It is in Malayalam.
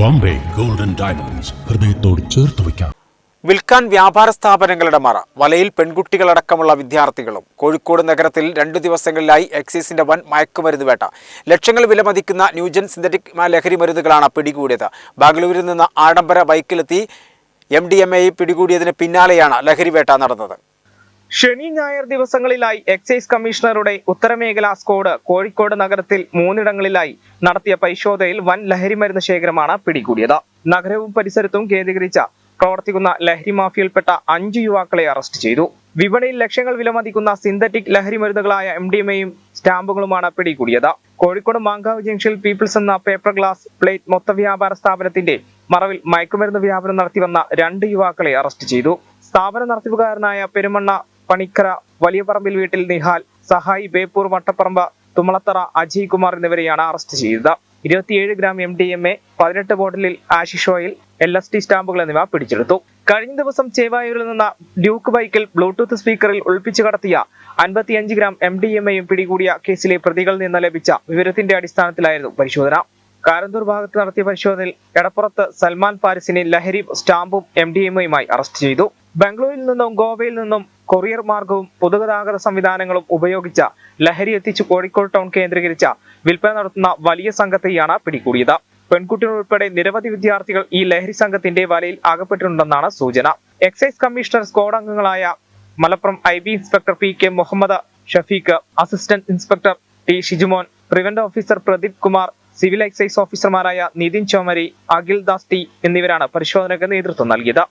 ബോംബെ. ഗോൾഡൻ ഡയമണ്ട്സ് ഹൃദയത്തോട് ചേർത്ത് വയ്ക്കാം. വിൽക്കാൻ വ്യാപാര സ്ഥാപനങ്ങളുടെ മറ. വലയിൽ പെൺകുട്ടികളടക്കമുള്ള വിദ്യാർത്ഥികളും. കോഴിക്കോട് നഗരത്തിൽ രണ്ടു ദിവസങ്ങളിലായി എക്സൈസിന്റെ വൻ മയക്കുമരുന്ന് വേട്ട. ലക്ഷങ്ങൾ വിലമതിക്കുന്ന ന്യൂജൻ സിന്തറ്റിക് ലഹരി മരുന്നുകളാണ് പിടികൂടിയത്. ബാംഗ്ലൂരിൽ നിന്ന് ആഡംബര ബൈക്കിലെത്തി എം ഡി എം എ പിടികൂടിയതിന് പിന്നാലെയാണ് ലഹരി വേട്ട നടന്നത്. ശനി ഞായർ ദിവസങ്ങളിലായി എക്സൈസ് കമ്മീഷണറുടെ ഉത്തരമേഖലാ സ്ക്വാഡ് കോഴിക്കോട് നഗരത്തിൽ മൂന്നിടങ്ങളിലായി നടത്തിയ പരിശോധനയിൽ വൻ ലഹരിമരുന്ന് ശേഖരമാണ് പിടികൂടിയത്. നഗരവും പരിസരത്തും കേന്ദ്രീകരിച്ച പ്രവർത്തിക്കുന്ന ലഹരി മാഫിയയിൽപ്പെട്ട അഞ്ച് യുവാക്കളെ അറസ്റ്റ് ചെയ്തു. വിപണിയിൽ ലക്ഷങ്ങൾ വിലമതിക്കുന്ന സിന്തറ്റിക് ലഹരി മരുന്നുകളായ എം ഡി എമ്മയും സ്റ്റാമ്പുകളുമാണ് പിടികൂടിയത്. കോഴിക്കോട് മാങ്കാവ് ജംഗ്ഷനിൽ പീപ്പിൾസ് എന്ന പേപ്പർ ഗ്ലാസ് പ്ലേറ്റ് മൊത്ത വ്യാപാര സ്ഥാപനത്തിന്റെ മറവിൽ മയക്കുമരുന്ന് വ്യാപനം നടത്തിവന്ന രണ്ട് യുവാക്കളെ അറസ്റ്റ് ചെയ്തു. സ്ഥാപന നടത്തിപ്പുകാരനായ പെരുമണ്ണ പണിക്കര വലിയപറമ്പിൽ വീട്ടിൽ നിഹാൽ സഹായി ബേപ്പൂർ വട്ടപ്പറമ്പ് തുമളത്തറ അജയ് കുമാർ എന്നിവരെയാണ് അറസ്റ്റ് ചെയ്തത്. ഇരുപത്തിയേഴ് gram M D M A പതിനെട്ട് ബോട്ടിലിൽ hashish oil L S D സ്റ്റാമ്പുകൾ എന്നിവ പിടിച്ചെടുത്തു. കഴിഞ്ഞ ദിവസം ചേവായൂരിൽ നിന്ന് ഡ്യൂക്ക് ബൈക്കിൽ ബ്ലൂടൂത്ത് സ്പീക്കറിൽ ഒളിപ്പിച്ചു കടത്തിയ അൻപത്തിയഞ്ച് ഗ്രാം എം ഡി എം എയും പിടികൂടിയ കേസിലെ പ്രതികളിൽ നിന്ന് ലഭിച്ച വിവരത്തിന്റെ അടിസ്ഥാനത്തിലായിരുന്നു പരിശോധന. കാരന്തൂർ ഭാഗത്ത് നടത്തിയ പരിശോധനയിൽ എടപ്പുറത്ത് സൽമാൻ പാരിസിനെ ലഹരി സ്റ്റാമ്പും എം ഡി എമ്മുമായി അറസ്റ്റ് ചെയ്തു. ബംഗളൂരിൽ നിന്നും ഗോവയിൽ നിന്നും കൊറിയർ മാർഗവും പൊതുഗതാഗത സംവിധാനങ്ങളും ഉപയോഗിച്ച ലഹരി എത്തിച്ച് കോഴിക്കോട് ടൗൺ കേന്ദ്രീകരിച്ച വിൽപ്പന നടത്തുന്ന വലിയ സംഘത്തെയാണ് പിടികൂടിയത്. പെൺകുട്ടികൾ ഉൾപ്പെടെ നിരവധി വിദ്യാർത്ഥികൾ ഈ ലഹരി സംഘത്തിന്റെ വലയിൽ അകപ്പെട്ടിട്ടുണ്ടെന്നാണ് സൂചന. എക്സൈസ് കമ്മീഷണർ സ്ക്വാഡ് അംഗങ്ങളായ Malappuram I B inspector P K Muhammad Shafeeq assistant inspector T Shijumon prevent officer Pradeep Kumar civil excise ഓഫീസർമാരായ നിതിൻ ചോമരി അഖിൽ ദാസ് ടി എന്നിവരാണ് പരിശോധനയ്ക്ക് നേതൃത്വം നൽകിയത്.